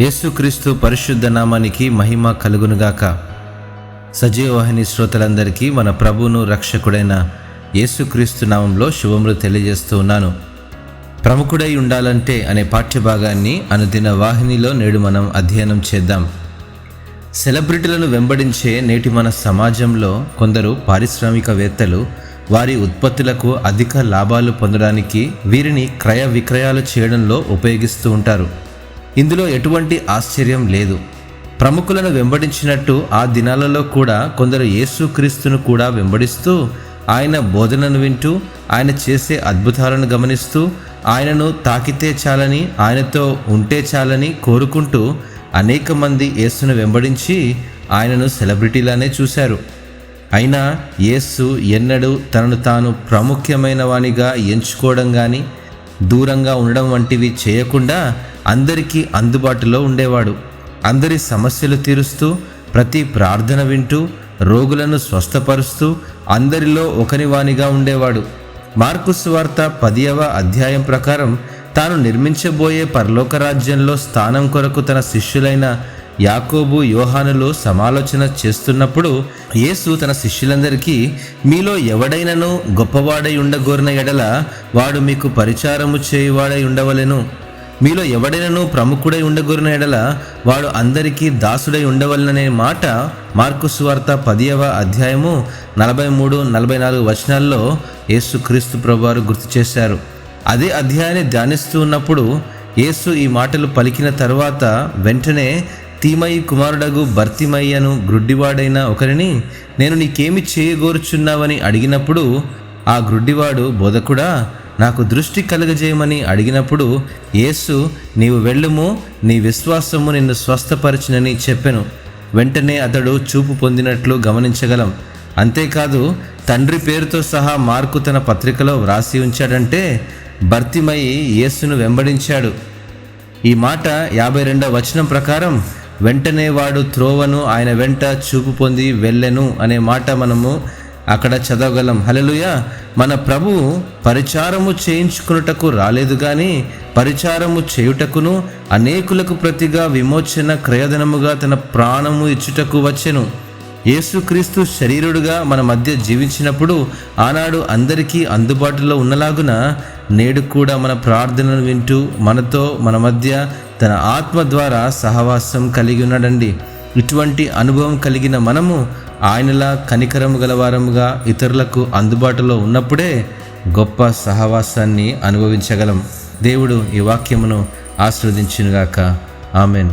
యేసుక్రీస్తు పరిశుద్ధ నామానికి మహిమ కలుగునుగాక. సజీవవాహిని శ్రోతలందరికీ మన ప్రభువును రక్షకుడైన యేసుక్రీస్తు నామంలో శుభములు తెలియజేస్తూ ఉన్నాను. ప్రముఖుడై ఉండాలంటే అనే పాఠ్యభాగాన్ని అనుదిన వాహినిలో నేడు మనం అధ్యయనం చేద్దాం. సెలబ్రిటీలను వెంబడించే నేటి మన సమాజంలో కొందరు పారిశ్రామికవేత్తలు వారి ఉత్పత్తులకు అధిక లాభాలు పొందడానికి వీరిని క్రయ విక్రయాలు చేయడంలో ఉపయోగిస్తూ ఉంటారు. ఇందులో ఎటువంటి ఆశ్చర్యం లేదు. ప్రముఖులను వెంబడించినట్టు ఆ దినాలలో కూడా కొందరు యేసుక్రీస్తును కూడా వెంబడిస్తూ ఆయన బోధనను వింటూ ఆయన చేసే అద్భుతాలను గమనిస్తూ ఆయనను తాకితే చాలని ఆయనతో ఉంటే చాలని కోరుకుంటూ అనేక మంది యేసును వెంబడించి ఆయనను సెలబ్రిటీలానే చూశారు. అయినా యేసు ఎన్నడూ తనను తాను ప్రాముఖ్యమైన వానిగా ఎంచుకోవడం కానీ దూరంగా ఉండడం వంటివి చేయకుండా అందరికీ అందుబాటులో ఉండేవాడు. అందరి సమస్యలు తీరుస్తూ ప్రతి ప్రార్థన వింటూ రోగులను స్వస్థపరుస్తూ అందరిలో ఒకరి వానిగా ఉండేవాడు. మార్కు సువార్త పదియవ అధ్యాయం ప్రకారం తాను నిర్మించబోయే పరలోక రాజ్యంలో స్థానం కొరకు తన శిష్యులైన యాకోబు యోహానులు సమాలోచన చేస్తున్నప్పుడు యేసు తన శిష్యులందరికీ మీలో ఎవడైనను గొప్పవాడై ఉండగోరిన ఎడల వాడు మీకు పరిచారము చేయువాడై ఉండవలెను. మీలో ఎవడైనను ప్రముఖుడై ఉండగోరిన ఎడల వాడు అందరికీ దాసుడై ఉండవలననే మాట మార్కు సువార్త పదియవ అధ్యాయము నలభై మూడు నలభై నాలుగు వచనాల్లో యేసు క్రీస్తు ప్రభువారు గుర్తు చేశారు. అదే అధ్యాయాన్ని ధ్యానిస్తూ ఉన్నప్పుడు యేసు ఈ మాటలు పలికిన తరువాత వెంటనే తీమయి కుమారుడగు భర్తిమయ్యను గ్రుడ్డివాడైన ఒకరిని నేను నీకేమి చేయగోరుచున్నావని అడిగినప్పుడు ఆ గ్రుడ్డివాడు బోధకుడా నాకు దృష్టి కలగజేయమని అడిగినప్పుడు యేసు నీవు వెళ్ళుము నీ విశ్వాసము నిన్ను స్వస్థపరచునని చెప్పెను. వెంటనే అతడు చూపు పొందినట్లు గమనించగలం. అంతేకాదు తండ్రి పేరుతో సహా మార్కు తన పత్రికలో వ్రాసి ఉంచాడంటే భర్తిమయి యేసును వెంబడించాడు. ఈ మాట యాభై రెండవ వచనం ప్రకారం వెంటనే వాడు త్రోవను ఆయన వెంట చూపు పొంది వెళ్ళెను అనే మాట మనము అక్కడ చదవగలం. హలలుయ మన ప్రభు పరిచారము చేయించుకున్నటకు రాలేదు కానీ పరిచారము చేయుటకును అనేకులకు ప్రతిగా విమోచన క్రయధనముగా తన ప్రాణము ఇచ్చుటకు వచ్చెను. యేసుక్రీస్తు శరీరుడుగా మన మధ్య జీవించినప్పుడు ఆనాడు అందరికీ అందుబాటులో ఉన్నలాగున నేడు కూడా మన ప్రార్థనను వింటూ మనతో మన మధ్య తన ఆత్మ ద్వారా సహవాసం కలిగి ఉన్నాడండి. ఇటువంటి అనుభవం కలిగిన మనము ఆయనలా కనికరము గలవారముగా ఇతరులకు అందుబాటులో ఉన్నప్పుడే గొప్ప సహవాసాన్ని అనుభవించగలం. దేవుడు ఈ వాక్యమును ఆస్వాదించినగాక ఆమెన్.